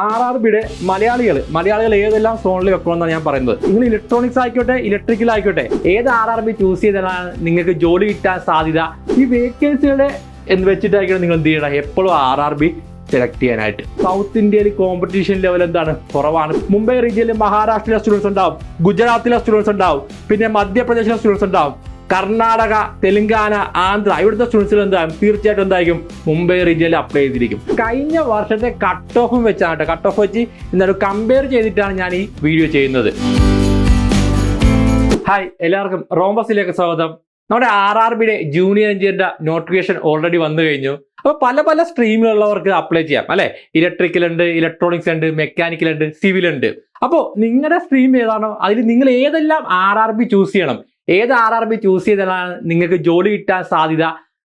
R R ബിയുടെ മലയാളികൾ മലയാളികൾ ഏതെല്ലാം സോണിൽ വെക്കണമെന്നാണ് ഞാൻ പറയുന്നത്. നിങ്ങൾ ഇലക്ട്രോണിക്സ് ആയിക്കോട്ടെ ഇലക്ട്രിക്കൽ ആയിക്കോട്ടെ ഏത് ആർ ആർ ബി ചൂസ് ചെയ്താലാണ് നിങ്ങൾക്ക് ജോലി കിട്ടാൻ സാധ്യത? ഈ വേക്കൻസികളെ എന്ന് വെച്ചിട്ടായിരിക്കണം നിങ്ങൾ എന്ത് ചെയ്യണം എപ്പോഴും ആർ ആർ ബി സെലക്ട് ചെയ്യാനായിട്ട്. സൗത്ത് ഇന്ത്യയിൽ കോമ്പറ്റീഷൻ ലെവൽ എന്താണ്? കുറവാണ്. മുംബൈ റീജിയനിൽ മഹാരാഷ്ട്രയിലെ സ്റ്റുഡൻസ് ഉണ്ടാവും ഗുജറാത്തിലെ സ്റ്റുഡൻസ് ഉണ്ടാവും പിന്നെ മധ്യപ്രദേശിലെ സ്റ്റുഡൻസ് ഉണ്ടാവും. കർണാടക തെലങ്കാന ആന്ധ്ര ഇവിടുത്തെ സ്റ്റുഡൻസിൽ എന്താകും തീർച്ചയായിട്ടും എന്തായിരിക്കും? മുംബൈ റീജിയനിൽ അപ്ലൈ ചെയ്തിരിക്കും. കഴിഞ്ഞ വർഷത്തെ കട്ട് ഓഫും വെച്ചാണ് കേട്ടോ. കട്ട് ഓഫ് വെച്ച് എന്നാലും കമ്പയർ ചെയ്തിട്ടാണ് ഞാൻ ഈ വീഡിയോ ചെയ്യുന്നത്. ഹായ് എല്ലാവർക്കും റോംബസിലേക്ക് സ്വാഗതം. നമ്മുടെ ആർ ആർ ബിയുടെ ജൂനിയർ എഞ്ചിനീയറിന്റെ നോട്ടിഫിക്കേഷൻ ഓൾറെഡി വന്നു കഴിഞ്ഞു. അപ്പോൾ പല പല സ്ട്രീമിലുള്ളവർക്ക് അപ്ലൈ ചെയ്യാം അല്ലെ? ഇലക്ട്രിക്കൽ ഉണ്ട് ഇലക്ട്രോണിക്സ് ഉണ്ട് മെക്കാനിക്കൽ ഉണ്ട് സിവിൽ ഉണ്ട്. അപ്പോൾ നിങ്ങളുടെ സ്ട്രീം ഏതാണോ? അതിൽ നിങ്ങൾ ഏതെല്ലാം ആർ ആർ ബി ചൂസ് ചെയ്യണം? ഏത് ആർ ആർ ബി ചൂസ് ചെയ്താലാണ് നിങ്ങൾക്ക് ജോലി കിട്ടാൻ സാധ്യത?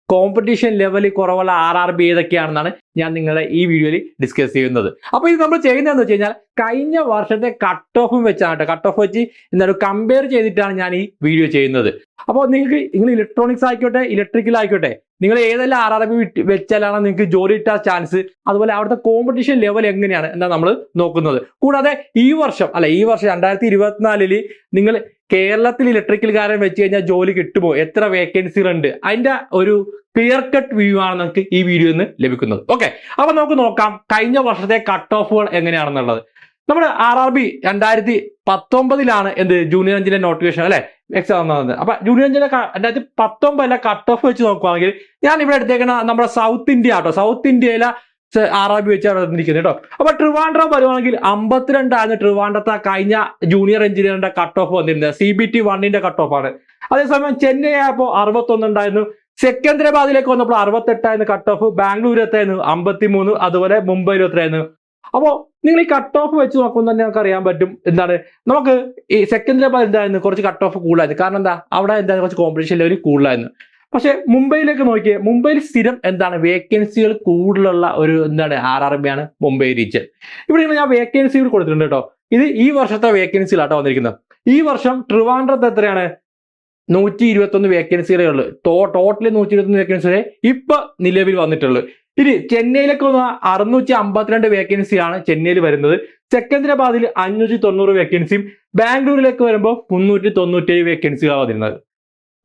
കോമ്പറ്റീഷൻ ലെവലിൽ കുറവുള്ള ആർ ആർ ബി ഏതൊക്കെയാണെന്നാണ് ഞാൻ നിങ്ങളെ ഈ വീഡിയോയിൽ ഡിസ്കസ് ചെയ്യുന്നത്. അപ്പോൾ ഇത് നമ്മൾ ചെയ്യുന്നതെന്ന് വെച്ച് കഴിഞ്ഞാൽ കഴിഞ്ഞ വർഷത്തെ കട്ട് ഓഫും വെച്ചാണ് കേട്ടോ കട്ട് ഓഫ് വെച്ച് എന്താണ് കമ്പയർ ചെയ്തിട്ടാണ് ഞാൻ ഈ വീഡിയോ ചെയ്യുന്നത്. അപ്പോൾ നിങ്ങൾക്ക് നിങ്ങൾ ഇലക്ട്രോണിക്സ് ആയിക്കോട്ടെ ഇലക്ട്രിക്കൽ ആയിക്കോട്ടെ നിങ്ങൾ ഏതെല്ലാം ആർ ആർ ബി വെച്ചാലാണ് നിങ്ങൾക്ക് ജോലി കിട്ടാൻ ചാൻസ് അതുപോലെ അവിടുത്തെ കോമ്പറ്റീഷൻ ലെവൽ എങ്ങനെയാണ്? എന്നാണ് നമ്മൾ നോക്കുന്നത്. കൂടാതെ ഈ വർഷം അല്ല ഈ വർഷം രണ്ടായിരത്തി ഇരുപത്തിനാലിൽ നിങ്ങൾ കേരളത്തിൽ ഇലക്ട്രിക്കൽകാരൻ വെച്ച് കഴിഞ്ഞാൽ ജോലി കിട്ടുമോ? എത്ര വേക്കൻസികൾ ഉണ്ട് അതിന്റെ ഒരു ക്ലിയർ കട്ട് വ്യൂ ആണ് നമുക്ക് ഈ വീഡിയോയിൽ നിന്ന് ലഭിക്കുന്നത്. ഓക്കെ അപ്പൊ നമുക്ക് നോക്കാം കഴിഞ്ഞ വർഷത്തെ കട്ട് ഓഫുകൾ എങ്ങനെയാണെന്നുള്ളത്. നമ്മൾ ആർ ആർ ബി രണ്ടായിരത്തി പത്തൊമ്പതിലാണ് എന്ത്? ജൂനിയർ എഞ്ചിന്റെ നോട്ടിഫിക്കേഷൻ അല്ലെ? എക്സാം വന്നത്. അപ്പൊ ജൂനിയർ എഞ്ചിന്റെ രണ്ടായിരത്തി പത്തൊമ്പതിലെ കട്ട് ഓഫ് വെച്ച് നോക്കുവാണെങ്കിൽ ഞാൻ ഇവിടെ എടുത്തേക്കുന്ന നമ്മുടെ സൗത്ത് ഇന്ത്യ ആട്ടോ സൗത്ത് ഇന്ത്യയിലെ ആർ ബി വെച്ചാണ് നടന്നിരിക്കുന്നത് കേട്ടോ. അപ്പൊ ട്രിവാൻഡ്രം വരുവാണെങ്കിൽ അമ്പത്തിരണ്ടായിരുന്നു ട്രിവാൻഡ്രത്തെ കഴിഞ്ഞ ജൂനിയർ എഞ്ചിനീയറിന്റെ കട്ട് ഓഫ് വന്നിരുന്നത്. സി ബി ടി വണ്ണിന്റെ കട്ട് ഓഫ് ആണ്. അതേസമയം ചെന്നൈ ആയപ്പോൾ അറുപത്തൊന്ന് ഉണ്ടായിരുന്നു സെക്കന്ദരാബാദിലേക്ക് വന്നപ്പോൾ അറുപത്തെട്ടായിരുന്നു കട്ട് ഓഫ് ബാംഗ്ലൂർ എത്തായിരുന്നു അമ്പത്തിമൂന്ന്. അതുപോലെ മുംബൈയിൽ എത്രയായിരുന്നു അപ്പോൾ നിങ്ങൾ ഈ കട്ട് ഓഫ് വെച്ച് നോക്കുമ്പോൾ തന്നെ നമുക്ക് അറിയാൻ പറ്റും എന്താണ്? നമുക്ക് ഈ സെക്കന്ദരാബാദ് എന്തായിരുന്നു? കുറച്ച് കട്ട് ഓഫ് കൂടുതലായിരുന്നു. കാരണം എന്താ? അവിടെ എന്താ കുറച്ച് കോമ്പറ്റീഷൻ ലെവൽ കൂടുതലായിരുന്നു. പക്ഷെ മുംബൈയിലേക്ക് നോക്കിയേ മുംബൈയിൽ സ്ഥിരം എന്താണ് വേക്കൻസികൾ കൂടുതലുള്ള ഒരു എന്താണ് ആർ ആർ ബി ആണ് മുംബൈ റീജിയൻ ഇവിടെ ഞാൻ വേക്കൻസികൾ കൊടുത്തിട്ടുണ്ട് കേട്ടോ. ഇത് ഈ വർഷത്തെ വേക്കൻസിയിലാട്ടോ വന്നിരിക്കുന്നത്. ഈ വർഷം ട്രിവാൻഡ്രത്ത് എത്രയാണ്? നൂറ്റി ഇരുപത്തൊന്ന് വേക്കൻസികളേ ഉള്ളൂ. ടോട്ടലി നൂറ്റി ഇരുപത്തൊന്ന് വേക്കൻസികളെ ഇപ്പൊ നിലവിൽ വന്നിട്ടുള്ളൂ. ഇനി ചെന്നൈയിലേക്ക് വന്ന അറുന്നൂറ്റി അമ്പത്തിരണ്ട് വേക്കൻസിയാണ് ചെന്നൈയിൽ വരുന്നത്. സെക്കന്ദരാബാദിൽ അഞ്ഞൂറ്റി തൊണ്ണൂറ് വേക്കൻസിയും ബാംഗ്ലൂരിലേക്ക് വരുമ്പോൾ മുന്നൂറ്റി തൊണ്ണൂറ്റേഴ് വേക്കൻസികളാണ് വരുന്നത്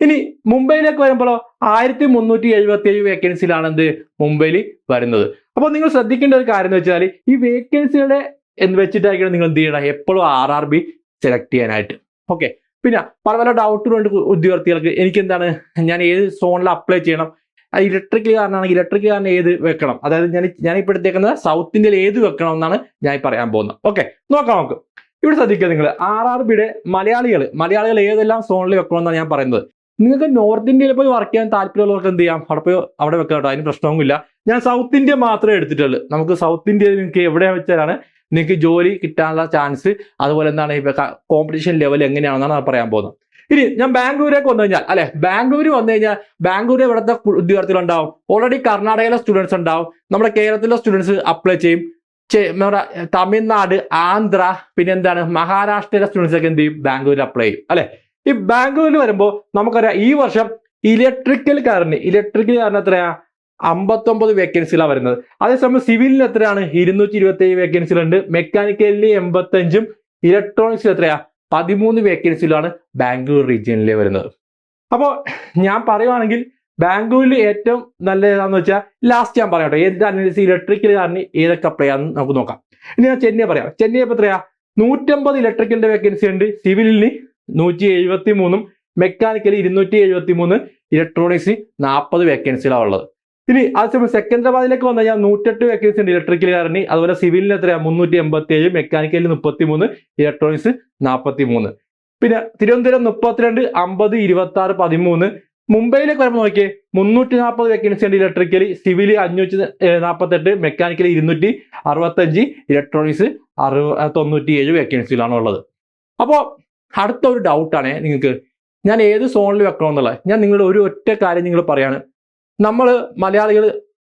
ഇനി മുംബൈയിലേക്ക് വരുമ്പോഴോ ആയിരത്തി മുന്നൂറ്റി എഴുപത്തി ഏഴ് വേക്കൻസിയിലാണ് എന്ത് മുംബൈയിൽ വരുന്നത്. അപ്പോൾ നിങ്ങൾ ശ്രദ്ധിക്കേണ്ട ഒരു കാര്യം എന്ന് വെച്ചാൽ ഈ വേക്കൻസികളെ എന്ന് വെച്ചിട്ടായിരിക്കണം നിങ്ങൾ എന്ത് ചെയ്യണം? എപ്പോഴും ആർ ആർ ബി സെലക്ട് ചെയ്യാനായിട്ട്. ഓക്കെ പിന്നെ പല പല ഡൗട്ടുകളുണ്ട് ഉദ്യോഗാർത്ഥികൾക്ക്. എനിക്ക് എന്താണ് ഞാൻ ഏത് സോണിൽ അപ്ലൈ ചെയ്യണം? ഇലക്ട്രിക് കാരനാണെങ്കിൽ ഇലക്ട്രിക് കാരൻ ഏത് വെക്കണം? അതായത് ഞാൻ ഞാൻ ഇപ്പോൾ എടുത്തേക്കുന്നത് സൗത്ത് ഇന്ത്യയിൽ ഏത് വെക്കണം എന്നാണ് ഞാൻ പറയാൻ പോകുന്നത്. ഓക്കെ നോക്കാം നമുക്ക്. ഇവിടെ ശ്രദ്ധിക്കുക നിങ്ങൾ. ആർ ആർ ബിയുടെ മലയാളികൾ മലയാളികൾ ഏതെല്ലാം സോണിൽ വെക്കണം എന്നാണ് ഞാൻ പറയുന്നത്. നിങ്ങൾക്ക് നോർത്ത് ഇന്ത്യയിൽ പോയി വർക്ക് ചെയ്യാൻ താല്പര്യമുള്ളവർക്ക് എന്ത് ചെയ്യാം? അവിടെ പോയി അവിടെ വെക്കാം കേട്ടോ അതിന് പ്രശ്നവുമില്ല ഞാൻ സൗത്ത് ഇന്ത്യ മാത്രമേ എടുത്തിട്ടുള്ളൂ. നമുക്ക് സൗത്ത് ഇന്ത്യയിൽ നിങ്ങൾക്ക് എവിടെ വെച്ചാലാണ് നിങ്ങൾക്ക് ജോലി കിട്ടാനുള്ള ചാൻസ് അതുപോലെ എന്താണ് കോമ്പറ്റീഷൻ ലെവൽ എങ്ങനെയാണെന്നാണ് പറയാൻ പോകുന്നത്. ഇനി ഞാൻ ബാംഗ്ലൂരേക്ക് വന്നു കഴിഞ്ഞാൽ അല്ലെ? ബാംഗ്ലൂർ വന്നു കഴിഞ്ഞാൽ ബാംഗ്ലൂർ ഇവിടുത്തെ ഉദ്യോഗാർത്ഥികൾ ഉണ്ടാവും? ഓൾറെഡി കർണാടകയിലെ സ്റ്റുഡൻസ് ഉണ്ടാവും. നമ്മുടെ കേരളത്തിലെ സ്റ്റുഡൻസ് അപ്ലൈ ചെയ്യും. നമ്മുടെ തമിഴ്നാട് ആന്ധ്ര പിന്നെ എന്താണ്? മഹാരാഷ്ട്രയിലെ സ്റ്റുഡൻസ് ഒക്കെ എന്ത് ചെയ്യും? ബാംഗ്ലൂരിൽ അപ്ലൈ ചെയ്യും. അല്ലെ? ഈ ബാംഗ്ലൂരിൽ വരുമ്പോൾ നമുക്കറിയാം ഈ വർഷം ഇലക്ട്രിക്കൽ കാരന് ഇലക്ട്രിക്കൽ കാരന് എത്രയാ? അമ്പത്തൊമ്പത് വേക്കൻസികളാണ് വരുന്നത്. അതേസമയം സിവിലിന് എത്രയാണ്? ഇരുന്നൂറ്റി ഇരുപത്തി ഏഴ് വേക്കൻസികളുണ്ട് മെക്കാനിക്കലിന് എൺപത്തഞ്ചും ഇലക്ട്രോണിക്സിൽ എത്രയാ? പതിമൂന്ന് വേക്കൻസികളാണ് ബാംഗ്ലൂർ റീജിയനിലെ വരുന്നത്. അപ്പോൾ ഞാൻ പറയുവാണെങ്കിൽ ബാംഗ്ലൂരിൽ ഏറ്റവും നല്ല ഏതാന്ന് വെച്ചാൽ ലാസ്റ്റ് ഞാൻ പറയാം കേട്ടോ ഏത് ഇലക്ട്രിക്കൽ കാരണം ഏതൊക്കെ അപ്ലൈ നമുക്ക് നോക്കാം. ഇനി ഞാൻ ചെന്നൈ പറയാം. ചെന്നൈ ഇപ്പോൾ എത്രയാ? നൂറ്റമ്പത് ഇലക്ട്രിക്കലിന്റെ വേക്കൻസി ഉണ്ട്. സിവിലിന് നൂറ്റി എഴുപത്തി മൂന്നും മെക്കാനിക്കലി ഇരുന്നൂറ്റി എഴുപത്തി മൂന്ന് ഇലക്ട്രോണിക്സ് നാൽപ്പത് വേക്കൻസികളാണ് ഉള്ളത്. ഇനി അതേസമയം സെക്കന്ദരാബാദിലേക്ക് വന്നു കഴിഞ്ഞാൽ നൂറ്റെട്ട് വേക്കൻസി ഉണ്ട് ഇലക്ട്രിക്കലുകാരന് അതുപോലെ സിവിലിന് എത്രയാണ് മുന്നൂറ്റി എൺപത്തി ഏഴ് മെക്കാനിക്കലിൽ മുപ്പത്തി മൂന്ന് ഇലക്ട്രോണിക്സ് നാൽപ്പത്തി മൂന്ന് പിന്നെ തിരുവനന്തപുരം മുപ്പത്തിരണ്ട് അമ്പത് ഇരുപത്തി ആറ് പതിമൂന്ന്. മുംബൈയിലേക്ക് വരുമ്പോൾ നോക്കിയേ മുന്നൂറ്റി നാൽപ്പത് വേക്കൻസി ഉണ്ട് ഇലക്ട്രിക്കലി സിവിൽ അഞ്ഞൂറ്റി നാൽപ്പത്തെട്ട് മെക്കാനിക്കലി ഇരുന്നൂറ്റി അറുപത്തഞ്ച് ഇലക്ട്രോണിക്സ് അറുപ തൊണ്ണൂറ്റി ഏഴ് വേക്കൻസികളാണ് ഉള്ളത്. അപ്പോൾ അടുത്ത ഒരു ഡൗട്ടാണ് നിങ്ങൾക്ക്. ഞാൻ ഏത് സോണിൽ വെക്കണം എന്നുള്ളത് ഞാൻ നിങ്ങളുടെ ഒരു ഒറ്റ കാര്യം നിങ്ങൾ പറയാണ്. നമ്മൾ മലയാളികൾ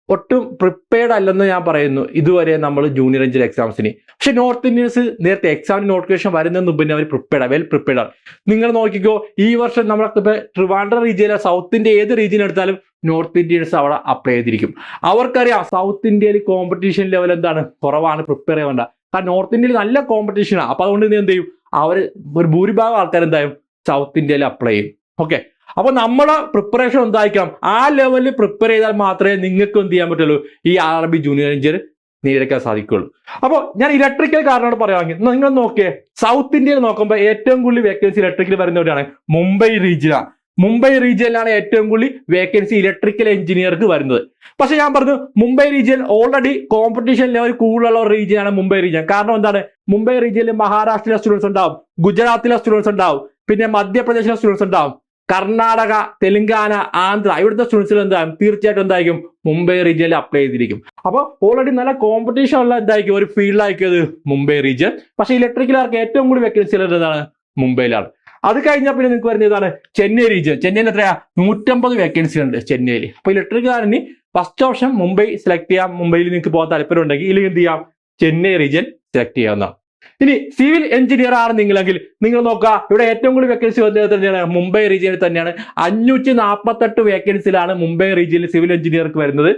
ഒട്ടും പ്രിപ്പയർഡ് അല്ലെന്ന് ഞാൻ പറയുന്നു. ഇതുവരെ നമ്മൾ ജൂനിയർ എഞ്ചിനീയർ എക്സാംസിന് പക്ഷെ നോർത്ത് ഇന്ത്യൻസ് നേരത്തെ എക്സാമിന് നോട്ടിഫിക്കേഷൻ വരുന്നതിന് പിന്നെ അവർ പ്രിപ്പയർഡ് വെൽ പ്രിപ്പയർഡ് ആണ് നിങ്ങൾ നോക്കിക്കോ ഈ വർഷം നമ്മളെ ട്രിവാൻഡ്രം റീജിയനിലെ സൗത്ത് ഇന്ത്യ ഏത് റീജിയൻ എടുത്താലും നോർത്ത് ഇന്ത്യൻസ് അവിടെ അപ്ലൈ ചെയ്തിരിക്കും. അവർക്കറിയാം സൗത്ത് ഇന്ത്യയിൽ കോമ്പറ്റീഷൻ ലെവൽ എന്താണ്? കുറവാണ് പ്രിപ്പയർ ചെയ്യേണ്ട കാരണം നോർത്ത് ഇന്ത്യയിൽ നല്ല കോമ്പറ്റീഷനാണ് അപ്പോൾ അതുകൊണ്ട് ഇനി എന്ത് ചെയ്യും? അവർ ഒരു ഭൂരിഭാഗം ആൾക്കാർ എന്തായാലും സൗത്ത് ഇന്ത്യയിൽ അപ്ലൈ ചെയ്യും. ഓക്കെ അപ്പൊ നമ്മളെ പ്രിപ്പറേഷൻ എന്തായിരിക്കണം? ആ ലെവലിൽ പ്രിപ്പയർ ചെയ്താൽ മാത്രമേ നിങ്ങൾക്ക് എന്ത് ചെയ്യാൻ പറ്റുള്ളൂ? ഈ ആർ ബി ജൂനിയർ എഞ്ചിനീയർ നേടിയെടുക്കാൻ സാധിക്കുള്ളൂ. അപ്പോൾ ഞാൻ ഇലക്ട്രിക്കൽ കാരണമാണ് പറയുകയാണെങ്കിൽ നിങ്ങൾ നോക്കിയേ സൗത്ത് ഇന്ത്യയിൽ നോക്കുമ്പോൾ ഏറ്റവും കൂടുതൽ വേക്കൻസി ഇലക്ട്രിക്കൽ വരുന്നവരാണ് മുംബൈ റീജിയനാണ് മുംബൈ റീജിയനിലാണ് ഏറ്റവും കൂടുതൽ വേക്കൻസി ഇലക്ട്രിക്കൽ എഞ്ചിനീയർക്ക് വരുന്നത്. പക്ഷെ ഞാൻ പറഞ്ഞു Mumbai region already competition level കൂടുതലുള്ള ഒരു റീജിയനാണ് മുംബൈ റീജിയൻ കാരണം എന്താണ്? മുംബൈ റീജിയനിൽ മഹാരാഷ്ട്രയിലെ സ്റ്റുഡൻസ് ഉണ്ടാവും ഗുജറാത്തിലെ സ്റ്റുഡൻസ് ഉണ്ടാവും പിന്നെ മധ്യപ്രദേശിലെ സ്റ്റുഡൻസ് ഉണ്ടാവും കർണാടക തെലങ്കാന ആന്ധ്ര ഇവിടുത്തെ സ്റ്റുഡൻസിൽ എന്തായാലും തീർച്ചയായിട്ടും എന്തായിരിക്കും? മുംബൈ റീജിയനിൽ അപ്ലൈ ചെയ്തിരിക്കും. അപ്പോൾ ഓൾറെഡി നല്ല കോമ്പറ്റീഷൻ ഉള്ള എന്തായിരിക്കും? ഒരു ഫീൽഡായിരിക്കും അത് മുംബൈ റീജിയൻ പക്ഷേ ഇലക്ട്രിക്കലാർക്ക് ഏറ്റവും കൂടുതൽ വേക്കൻസി ഉള്ളത് എന്താണ്? മുംബൈയിലാണ്. അത് കഴിഞ്ഞാൽ പിന്നെ നിങ്ങൾക്ക് വരുന്ന ഇതാണ് ചെന്നൈ റീജിയൻ ചെന്നൈയിൽ എത്രയാ? നൂറ്റമ്പത് വേക്കൻസി ഉണ്ട് ചെന്നൈയിൽ. അപ്പോൾ ഇലക്ട്രിക്കലാറിന് ഫസ്റ്റ് ഓപ്ഷൻ മുംബൈ സെലക്ട് ചെയ്യാം. മുംബൈയിൽ നിങ്ങൾക്ക് പോകാൻ താല്പര്യം ഉണ്ടെങ്കിൽ ഇല്ലെങ്കിൽ എന്ത് ചെയ്യാം? ചെന്നൈ റീജിയൻ സെലക്ട് ചെയ്യാവുന്നതാണ് ഇനി സിവിൽ എഞ്ചിനീയർ ആണ് നിങ്ങളെങ്കിൽ? നിങ്ങൾ നോക്കുക. ഇവിടെ ഏറ്റവും കൂടുതൽ വേക്കൻസി വന്നത് തന്നെയാണ്? മുംബൈ റീജിയനിൽ തന്നെയാണ്. അഞ്ഞൂറ്റി നാൽപ്പത്തെട്ട് വേക്കൻസിയിലാണ് മുംബൈ റീജിയനിൽ സിവിൽ എഞ്ചിനീയർക്ക് വരുന്നത്.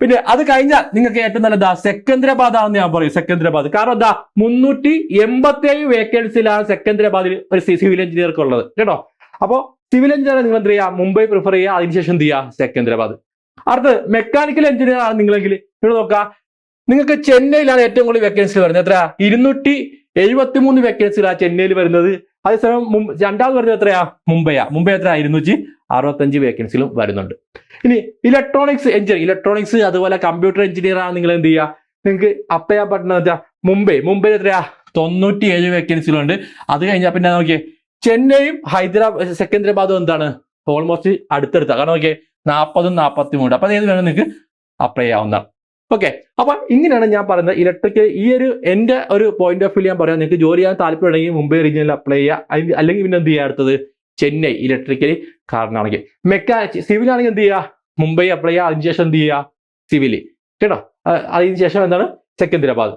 പിന്നെ അത് കഴിഞ്ഞാൽ നിങ്ങൾക്ക് ഏറ്റവും നല്ലതാ സെക്കന്ദരാബാദ് ആണെന്ന് ഞാൻ പറയും സെക്കന്ദരാബാദ്. കാരണം എന്താ മുന്നൂറ്റി എൺപത്തി ഏഴ് വേക്കൻസിയിലാണ് സെക്കന്ദരാബാദിൽ ഒരു സിവിൽ എഞ്ചിനീയർക്ക് ഉള്ളത്. കേട്ടോ? അപ്പോൾ സിവിൽ എഞ്ചിനീയർ നിങ്ങൾ എന്ത് ചെയ്യുക മുംബൈ പ്രിഫർ ചെയ്യുക അതിനുശേഷം എന്ത് ചെയ്യുക സെക്കന്ദരാബാദ്. അടുത്ത് മെക്കാനിക്കൽ എഞ്ചിനീയർ ആണ് നിങ്ങളെങ്കിൽ. ഇവിടെ നോക്കുക നിങ്ങൾക്ക് ചെന്നൈയിലാണ് ഏറ്റവും കൂടുതൽ വേക്കൻസി വരുന്നത്. എത്ര ഇരുന്നൂറ്റി എഴുപത്തി മൂന്ന് വേക്കൻസികളാണ് ചെന്നൈയിൽ വരുന്നത്. അതേസമയം രണ്ടാമത് വരുന്നത് എത്രയാ? മുംബൈയാ. മുംബൈ എത്ര ഇരുന്നൂറ്റി അറുപത്തഞ്ച് വേക്കൻസികളും വരുന്നുണ്ട്. ഇനി ഇലക്ട്രോണിക്സ് എഞ്ചിനീയർ ഇലക്ട്രോണിക്സ് അതുപോലെ കമ്പ്യൂട്ടർ എഞ്ചിനീയർ ആണ് നിങ്ങൾ എന്ത് ചെയ്യുക? നിങ്ങൾക്ക് അപ്ലൈ ചെയ്യാൻ പറ്റുന്നത് മുംബൈ. മുംബൈ എത്രയാ? തൊണ്ണൂറ്റി ഏഴ് വേക്കൻസികളുണ്ട് അത് കഴിഞ്ഞാൽ പിന്നെ നോക്കിയേ. ചെന്നൈയും ഹൈദരാബാദ് സെക്കന്ദരാബാദും എന്താണ്? ഓൾമോസ്റ്റ് അടുത്തടുത്ത. കാരണം നോക്കിയേ നാൽപ്പതും നാൽപ്പത്തി മൂന്ന് അപ്പൊ ഏത് വേണം നിങ്ങൾക്ക്? അപ്ലൈ ചെയ്യാവുന്നതാണ് ഓക്കെ അപ്പൊ ഇങ്ങനെയാണ് ഞാൻ പറയുന്നത് ഇലക്ട്രിക്കൽ ഈ ഒരു എന്റെ ഒരു പോയിന്റ് ഓഫ് വ്യൂ ഞാൻ പറയാം. നിങ്ങൾക്ക് ജോലി ചെയ്യാൻ താല്പര്യമുണ്ടെങ്കിൽ മുംബൈ റീജിയനിൽ അപ്ലൈ ചെയ്യുക അല്ലെങ്കിൽ പിന്നെ എന്ത് ചെയ്യുക അടുത്തത്? ചെന്നൈ ഇലക്ട്രിക്കൽ കാരണമാണെങ്കിൽ. മെക്കാനിക് സിവിൽ ആണെങ്കിൽ എന്ത് ചെയ്യുക മുംബൈ അപ്ലൈ ചെയ്യുക അതിനുശേഷം എന്ത് ചെയ്യുക സിവിൽ കേട്ടോ? അതിനുശേഷം എന്താണ്? സെക്കന്ദരാബാദ്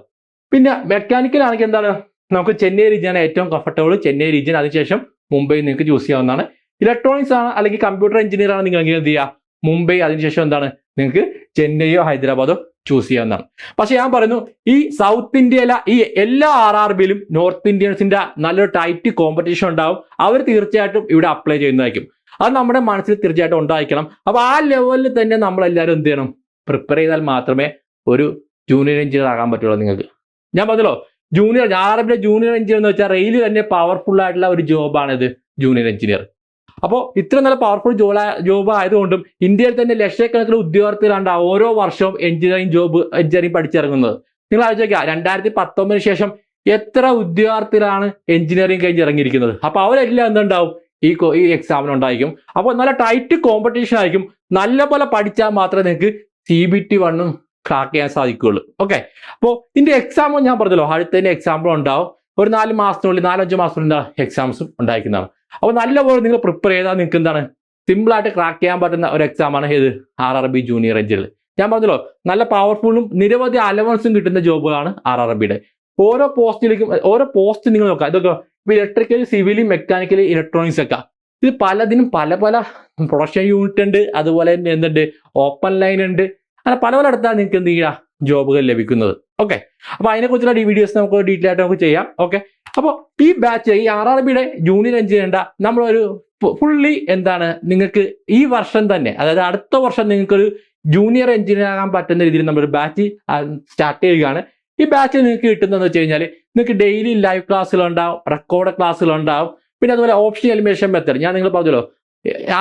പിന്നെ മെക്കാനിക്കൽ ആണെങ്കിൽ എന്താണ്? നമുക്ക് ചെന്നൈ റീജിയനാണ് ഏറ്റവും കംഫർട്ടബിൾ ചെന്നൈ റീജിയൻ അതിനുശേഷം മുംബൈ നിങ്ങൾക്ക് ചൂസ് ചെയ്യാവുന്നതാണ്. ഇലക്ട്രോണിക്സ് ആണ് അല്ലെങ്കിൽ കമ്പ്യൂട്ടർ എഞ്ചിനീയർ ആണ് നിങ്ങൾ എന്ത് ചെയ്യുക മുംബൈ അതിനുശേഷം എന്താണ്? നിങ്ങൾക്ക് ചെന്നൈയോ ഹൈദരാബാദോ ചൂസ് ചെയ്യാവുന്നതാണ്. പക്ഷെ ഞാൻ പറയുന്നു ഈ സൗത്ത് ഇന്ത്യയിലെ ഈ എല്ലാ ആർ ആർ ബിയിലും നോർത്ത് ഇന്ത്യൻസിന്റെ നല്ലൊരു ടൈറ്റ് കോമ്പറ്റീഷൻ ഉണ്ടാവും. അവർ തീർച്ചയായിട്ടും ഇവിടെ അപ്ലൈ ചെയ്യുന്നതായിരിക്കും. അത് നമ്മുടെ മനസ്സിൽ തീർച്ചയായിട്ടും ഉണ്ടായിരിക്കണം. അപ്പൊ ആ ലെവലിൽ തന്നെ നമ്മൾ എല്ലാവരും എന്ത് ചെയ്യണം? പ്രിപ്പയർ ചെയ്താൽ മാത്രമേ ഒരു ജൂനിയർ എഞ്ചിനീയർ ആകാൻ പറ്റുള്ളൂ നിങ്ങൾക്ക്. ഞാൻ പറഞ്ഞല്ലോ ജൂനിയർ ആർ ആർ ബിയുടെ ജൂനിയർ എഞ്ചിനീയർ എന്ന് വെച്ചാൽ റെയിൽ തന്നെ പവർഫുൾ ആയിട്ടുള്ള ഒരു ജോബാണ് ഇത് ജൂനിയർ എഞ്ചിനീയർ അപ്പോൾ ഇത്ര നല്ല പവർഫുൾ ജോല ജോബ് ആയതുകൊണ്ടും ഇന്ത്യയിൽ തന്നെ ലക്ഷക്കണക്കിന് ഉദ്യോഗാർത്ഥികളാണ് ഓരോ വർഷവും എഞ്ചിനീയറിംഗ് ജോബ് എഞ്ചിനീയറിംഗ് പഠിച്ചിറങ്ങുന്നത്. നിങ്ങൾ ആലോചിക്കുക രണ്ടായിരത്തി പത്തൊമ്പതിന് ശേഷം എത്ര ഉദ്യോഗാർത്ഥികളാണ് എഞ്ചിനീയറിംഗ് കഴിഞ്ഞ് ഇറങ്ങിയിരിക്കുന്നത്? അപ്പൊ അവരെല്ലാം എന്തുണ്ടാവും? ഈ ഈ എക്സാമിന് ഉണ്ടായിരിക്കും. അപ്പോൾ നല്ല ടൈറ്റ് കോമ്പറ്റീഷൻ ആയിരിക്കും. നല്ല പോലെ പഠിച്ചാൽ മാത്രമേ നിങ്ങൾക്ക് സി ബി ടി വണ്ണും ക്രാക്ക് ചെയ്യാൻ സാധിക്കുകയുള്ളൂ. ഓക്കെ അപ്പോൾ ഇതിന്റെ എക്സാം ഞാൻ പറഞ്ഞല്ലോ അടുത്തതിന്റെ എക്സാമ്പിൾ ഉണ്ടാവും. ഒരു നാല് മാസത്തിനുള്ളിൽ നാലഞ്ച് മാസത്തിനുള്ളിൽ എക്സാംസും ഉണ്ടായിരിക്കുന്നതാണ്. അപ്പോൾ നല്ലപോലെ നിങ്ങൾ പ്രിപ്പയർ ചെയ്താൽ നിങ്ങൾക്ക് എന്താണ്? സിമ്പിൾ ആയിട്ട് ക്രാക്ക് ചെയ്യാൻ പറ്റുന്ന ഒരു എക്സാമാണ് ഏത്? R R B junior engineer ഞാൻ പറഞ്ഞല്ലോ നല്ല പവർഫുള്ളും നിരവധി അലവൻസും കിട്ടുന്ന ജോബുകളാണ് ആർ ആർ ബിയുടെ ഓരോ പോസ്റ്റിലേക്കും ഓരോ പോസ്റ്റ് നിങ്ങൾ നോക്കുക. ഇതൊക്കെ ഇലക്ട്രിക്കൽ സിവിലി മെക്കാനിക്കൽ ഇലക്ട്രോണിക്സ് ഒക്കെ. ഇത് പലതിനും പല പല പ്രൊഡക്ഷൻ യൂണിറ്റ് ഉണ്ട്. അതുപോലെ തന്നെ എന്തുണ്ട്? ഓപ്പൺ ലൈൻ ഉണ്ട്. അങ്ങനെ പല പല അടുത്താണ് നിങ്ങൾക്ക് എന്ത് ചെയ്യുക? ജോബുകൾ ലഭിക്കുന്നത്. ഓക്കെ അപ്പൊ അതിനെക്കുറിച്ചുള്ള ഈ വീഡിയോസ് നമുക്ക് ഡീറ്റെയിൽ ആയിട്ട് നമുക്ക് ചെയ്യാം. ഓക്കെ അപ്പോൾ ഈ ബാച്ച് ഈ ആർ ആർ ബിയുടെ ജൂനിയർ എഞ്ചിനീയർ നമ്മളൊരു ഫുള്ളി എന്താണ് നിങ്ങൾക്ക് ഈ വർഷം തന്നെ അതായത് അടുത്ത വർഷം നിങ്ങൾക്കൊരു ജൂനിയർ എഞ്ചിനീയർ ആകാൻ പറ്റുന്ന രീതിയിൽ നമ്മളൊരു ബാച്ച് സ്റ്റാർട്ട് ചെയ്യുകയാണ്. ഈ ബാച്ചിൽ നിങ്ങൾക്ക് കിട്ടുന്നതെന്ന് വെച്ച് കഴിഞ്ഞാൽ നിങ്ങൾക്ക് ഡെയിലി ലൈവ് ക്ലാസ്സുകൾ ഉണ്ടാവും റെക്കോർഡ് ക്ലാസ്സുകൾ ഉണ്ടാവും പിന്നെ അതുപോലെ ഓപ്ഷൻ എലിമിനേഷൻ മെത്തേഡ് ഞാൻ നിങ്ങൾ പറഞ്ഞല്ലോ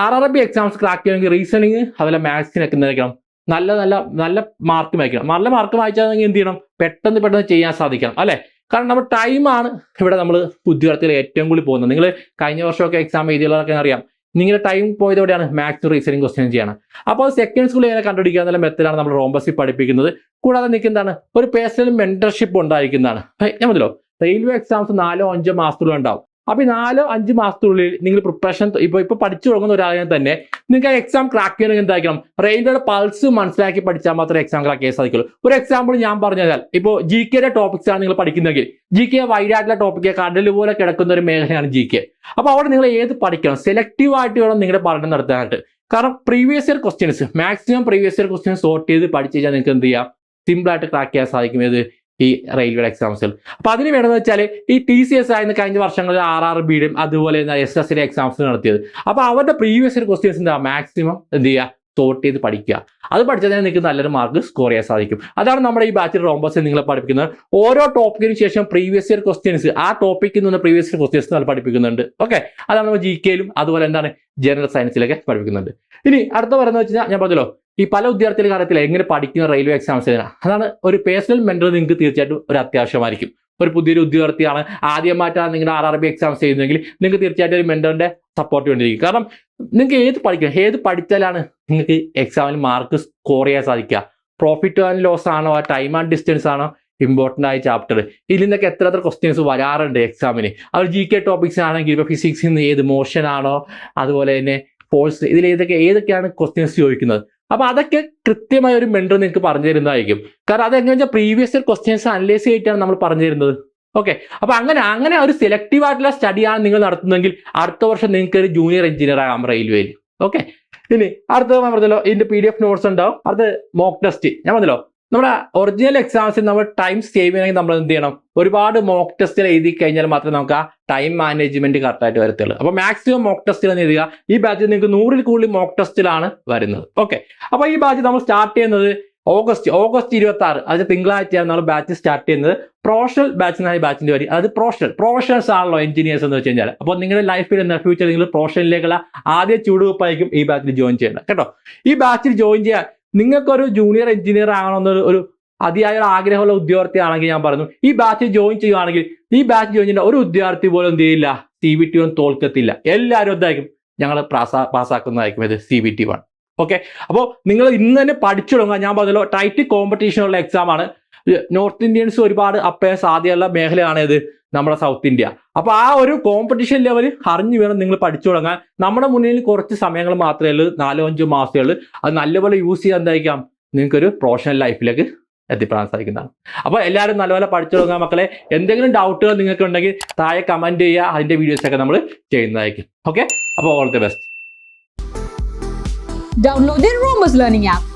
R R B exams crack ചെയ്യണമെങ്കിൽ റീസണിങ് അതുപോലെ മാത്സിനൊക്കെ നിൽക്കണം നല്ല നല്ല നല്ല മാർക്ക് വായിക്കണം. നല്ല മാർക്ക് വായിച്ചാൽ എന്ത് ചെയ്യണം? പെട്ടെന്ന് പെട്ടെന്ന് ചെയ്യാൻ സാധിക്കണം അല്ലെ? കാരണം നമ്മൾ ടൈമാണ് ഇവിടെ നമ്മൾ ഉദ്യോഗാർത്ഥികൾ ഏറ്റവും കൂടുതൽ പോകുന്നത്. നിങ്ങൾ കഴിഞ്ഞ വർഷമൊക്കെ എക്സാം എഴുതിയുള്ളതൊക്കെ അറിയാം. നിങ്ങളുടെ ടൈം പോയത് എവിടെയാണ്? മാത്സ് റീസണിങ് ക്വസ്റ്റ്യൻ ചെയ്യണം. അപ്പോൾ സെക്കൻഡ് സ്കൂളിൽ എങ്ങനെ കണ്ടുപിടിക്കുക എന്നുള്ള മെത്തഡാണ് നമ്മൾ റോംബസിൽ പഠിപ്പിക്കുന്നത്. കൂടാതെ നിൽക്കുന്നതാണ് ഒരു പേഴ്സണൽ മെന്റർഷിപ്പ് ഉണ്ടായിരിക്കുന്നതാണ്. ഞാൻ മതിലോ? റെയിൽവേ എക്സാംസ് നാലോ അഞ്ചോ മാസത്തിലും ഉണ്ടാവും. അപ്പൊ നാലോ അഞ്ച് മാസത്തിനുള്ളിൽ നിങ്ങൾ പ്രിപ്പറേഷൻ ഇപ്പൊ ഇപ്പൊ പഠിച്ചു തുടങ്ങുന്ന ഒരാളെ തന്നെ നിങ്ങൾക്ക് ആ എക്സാം ക്രാക്ക് ചെയ്യണമെങ്കിൽ എന്തായിരിക്കണം? റെയിൽവേയുടെ പൾസ് മനസ്സിലാക്കി പഠിച്ചാൽ മാത്രമേ എക്സാം ക്രാക്ക് ചെയ്യാൻ സാധിക്കുള്ളൂ. ഒരു എക്സാമ്പിൾ ഞാൻ പറഞ്ഞാൽ ഇപ്പോൾ ജി കെയുടെ ടോപ്പിക്സ് ആണ് നിങ്ങൾ പഠിക്കുന്നതെങ്കിൽ ജി കെ വൈഡായിട്ടുള്ള ടോപ്പിക്ക് കടൽ പോലെ കിടക്കുന്ന ഒരു മേഖലയാണ് ജി കെ അപ്പൊ അവിടെ നിങ്ങൾ ഏത് പഠിക്കണം? സെലക്റ്റീവ് ആയിട്ട് വേണം നിങ്ങളുടെ പഠനം നടത്താനായിട്ട്. കാരണം previous year questions maximum previous year questions sort ചെയ്ത് പഠിച്ചു കഴിഞ്ഞാൽ നിങ്ങൾക്ക് എന്ത് ചെയ്യാം? സിമ്പിൾ ആയിട്ട് ക്രാക്ക് ചെയ്യാൻ സാധിക്കും. ഏത്? ഈ റെയിൽവേ എക്സാംസിൽ അപ്പോൾ അതിന് വേണമെന്ന് വെച്ചാൽ ഈ ടി സി എസ് ആയിരുന്നു കഴിഞ്ഞ വർഷങ്ങളിൽ ആർ ആർ ബിയുടെയും അതുപോലെ എസ് എസ് സിയുടെ എക്സാംസ് നടത്തിയത്. അപ്പൊ അവരുടെ പ്രീവിയസ് ക്വസ്റ്റ്യൻസ് എന്താ? മാക്സിമം എന്ത് ചെയ്യുക സോർട്ട് ചെയ്ത് പഠിക്കുക. അത് പഠിച്ചാൽ തന്നെ നിങ്ങൾക്ക് നല്ലൊരു മാർക്ക് സ്കോർ ചെയ്യാൻ സാധിക്കും. അതാണ് നമ്മുടെ ഈ ബാച്ചിൽ റോംബസ് നിങ്ങളെ പഠിപ്പിക്കുന്നത്. ഓരോ ടോപ്പിക്കിന് ശേഷം പ്രീവിയസ് ഇയർ ക്വസ്റ്റ്യൻസ് ആ ടോപ്പിക്കിൽ നിന്ന് പ്രീവിയസ് ഇയർ ക്വസ്റ്റ്യൻസ് നമ്മൾ പഠിപ്പിക്കുന്നുണ്ട്. ഓക്കെ അതാണ് നമ്മൾ ജി കെയിലും അതുപോലെ എന്താണ് ജനറൽ സയൻസിലൊക്കെ പഠിപ്പിക്കുന്നുണ്ട്. ഇനി അടുത്ത പറയുന്നത് വെച്ചാൽ ഞാൻ പറഞ്ഞല്ലോ ഈ പല വിദ്യാർത്ഥികളുടെ കാര്യത്തിൽ എങ്ങനെ പഠിക്കുന്ന റെയിൽവേ എക്സാംസ് അതാണ് ഒരു പേഴ്സണൽ മെന്റർ നിങ്ങൾക്ക് തീർച്ചയായിട്ടും ഒരു അത്യാവശ്യമായിരിക്കും. ഒരു പുതിയൊരു ഉദ്യോഗാർത്ഥിയാണ്. ആദ്യമായിട്ടാണ് നിങ്ങളുടെ ആർ ആർ ബി എക്സാംസ് ചെയ്യുന്നതെങ്കിൽ നിങ്ങൾക്ക് തീർച്ചയായിട്ടും ഒരു മെന്ററിന്റെ സപ്പോർട്ട് വേണ്ടിയിരിക്കും. കാരണം നിങ്ങൾക്ക് ഏത് പഠിക്കണം? ഏത് പഠിച്ചാലാണ് നിങ്ങൾക്ക് എക്സാമിൽ മാർക്ക് സ്കോർ ചെയ്യാൻ സാധിക്കുക? പ്രോഫിറ്റ് ആൻഡ് ലോസ് ആണോ? ആ ടൈം ആൻഡ് ഡിസ്റ്റൻസ് ആണോ? ഇമ്പോർട്ടന്റ് ആയ ചാപ്റ്റർ ഇതിൽ നിന്നൊക്കെ എത്ര എത്ര ക്വസ്റ്റ്യൻസ് വരാറുണ്ട് എക്സാമിന് അവർ ജി കെ ടോപ്പിക്സ് ആണെങ്കിൽ ഇപ്പോൾ ഫിസിക്സിൽ നിന്ന് ഏത് മോഷൻ ആണോ? അതുപോലെ തന്നെ ഫോഴ്സ് ഇതിൽ ഏതൊക്കെ ഏതൊക്കെയാണ് ക്വസ്റ്റ്യൻസ് ചോദിക്കുന്നത്? അപ്പൊ അതൊക്കെ കൃത്യമായ ഒരു മെൻഡർ നിങ്ങൾക്ക് പറഞ്ഞു തരുന്നതായിരിക്കും. കാരണം അത് വെച്ചാൽ പ്രീവിയസ് ഇയർ ക്വസ്റ്റ്യൻസ് അനലൈസ് ചെയ്തിട്ടാണ് നമ്മൾ പറഞ്ഞു തരുന്നത്. ഓക്കെ അപ്പൊ അങ്ങനെ അങ്ങനെ ഒരു സെലക്റ്റീവ് ആയിട്ടുള്ള സ്റ്റഡിയാണ് നിങ്ങൾ നടത്തുന്നതെങ്കിൽ അടുത്ത വർഷം നിങ്ങൾക്ക് ഒരു ജൂനിയർ എഞ്ചിനീയർ ആകാം റെയിൽവേയിൽ ഓക്കെ ഇനി അടുത്തത് ഞാൻ പറഞ്ഞല്ലോ ഇതിന്റെ പി ഡി എഫ് നോട്ട്സ് ഉണ്ടാവും. അടുത്ത് മോക്ക് ടെസ്റ്റ് ഞാൻ പറഞ്ഞല്ലോ നമ്മുടെ ഒറിജിനൽ എക്സാംസിൽ നമ്മൾ ടൈം സേവ് ചെയ്യണമെങ്കിൽ നമ്മൾ എന്ത് ചെയ്യണം? ഒരുപാട് മോക്ക് ടെസ്റ്റിൽ എഴുതി കഴിഞ്ഞാൽ മാത്രമേ നമുക്ക് ആ ടൈം മാനേജ്മെന്റ് കറക്റ്റായിട്ട് വരത്തുള്ളൂ. അപ്പോൾ മാക്സിമം മോക്ക് ടെസ്റ്റിൽ എഴുതുക. ഈ ബാച്ചിൽ നിങ്ങൾക്ക് നൂറിൽ കൂടുതൽ മോക്ക് ടെസ്റ്റിലാണ് വരുന്നത്. ഓക്കെ അപ്പോൾ ഈ ബാച്ച് നമ്മൾ സ്റ്റാർട്ട് ചെയ്യുന്നത് ഓഗസ്റ്റ് ഓഗസ്റ്റ് ഇരുപത്തി ആറ് അതായത് തിങ്കളാഴ്ചയാണ് നമ്മൾ ബാച്ച് സ്റ്റാർട്ട് ചെയ്യുന്നത്. പ്രൊഫഷണൽ ബാച്ച് എന്നാണ് ബാച്ചിന്റെ വരി അതായത് പ്രൊഫഷണൽ പ്രൊഫഷണൽസ് ആണല്ലോ എഞ്ചിനീയേഴ്സ് എന്ന് വെച്ച് കഴിഞ്ഞാൽ. അപ്പോൾ നിങ്ങളുടെ ലൈഫിൽ എന്ന ഫ്യൂച്ചർ നിങ്ങൾ പ്രൊഫഷനിലേക്കുള്ള ആദ്യ ചുവടുവെപ്പായിരിക്കും ഈ ബാച്ചിൽ ജോയിൻ ചെയ്യേണ്ടത്. കേട്ടോ? ഈ ബാച്ചിൽ ജോയിൻ ചെയ്യാൻ നിങ്ങൾക്കൊരു ജൂനിയർ എഞ്ചിനീയർ ആകണമെന്നൊരു ഒരു അതിയായ ഒരു ആഗ്രഹമുള്ള ഉദ്യോഗാർത്ഥി ആണെങ്കിൽ ഞാൻ പറഞ്ഞു ഈ ബാച്ച് ജോയിൻ ചെയ്യുകയാണെങ്കിൽ ഈ ബാച്ച് ജോയിൻ ചെയ്യുന്ന ഒരു ഉദ്യോഗാർത്ഥി പോലും എന്ത് ചെയ്യില്ല സി ബി ടി വൺ തോൽക്കത്തില്ല. എല്ലാവരും എന്തായിരിക്കും? ഞങ്ങൾ പാസ്സാ പാസ്സാക്കുന്നതായിരിക്കും ഇത് C B T one okay അപ്പോൾ നിങ്ങൾ ഇന്ന് തന്നെ പഠിച്ചു തുടങ്ങുക ഞാൻ പറഞ്ഞല്ലോ ടൈറ്റ് കോമ്പറ്റീഷനുള്ള എക്സാമാണ് നോർത്ത് ഇന്ത്യൻസ് ഒരുപാട് അപ്പയ സാധ്യതയുള്ള മേഖലയാണ് നമ്മുടെ സൗത്ത് ഇന്ത്യ. അപ്പൊ ആ ഒരു കോമ്പറ്റീഷൻ ലെവൽ അറിഞ്ഞു വേണം നിങ്ങൾ പഠിച്ചു തുടങ്ങാൻ. നമ്മുടെ മുന്നിൽ കുറച്ച് സമയങ്ങൾ മാത്രമേ ഉള്ളൂ നാലോ അഞ്ചോ മാസമേ ഉള്ളൂ. അത് നല്ലപോലെ യൂസ് ചെയ്യാൻ എന്തായിരിക്കാം? നിങ്ങൾക്കൊരു പ്രൊഫഷണൽ ലൈഫിലേക്ക് എത്തിപ്പെടാൻ സാധിക്കുന്നതാണ്. അപ്പോൾ എല്ലാവരും നല്ലപോലെ പഠിച്ചു തുടങ്ങാൻ മക്കളെ. എന്തെങ്കിലും ഡൗട്ടുകൾ നിങ്ങൾക്ക് ഉണ്ടെങ്കിൽ താഴെ കമന്റ് ചെയ്യുക. അതിന്റെ വീഡിയോസ് ഒക്കെ നമ്മൾ ചെയ്യുന്നതായിരിക്കും. ഓക്കെ അപ്പോൾ all the best download Learning app.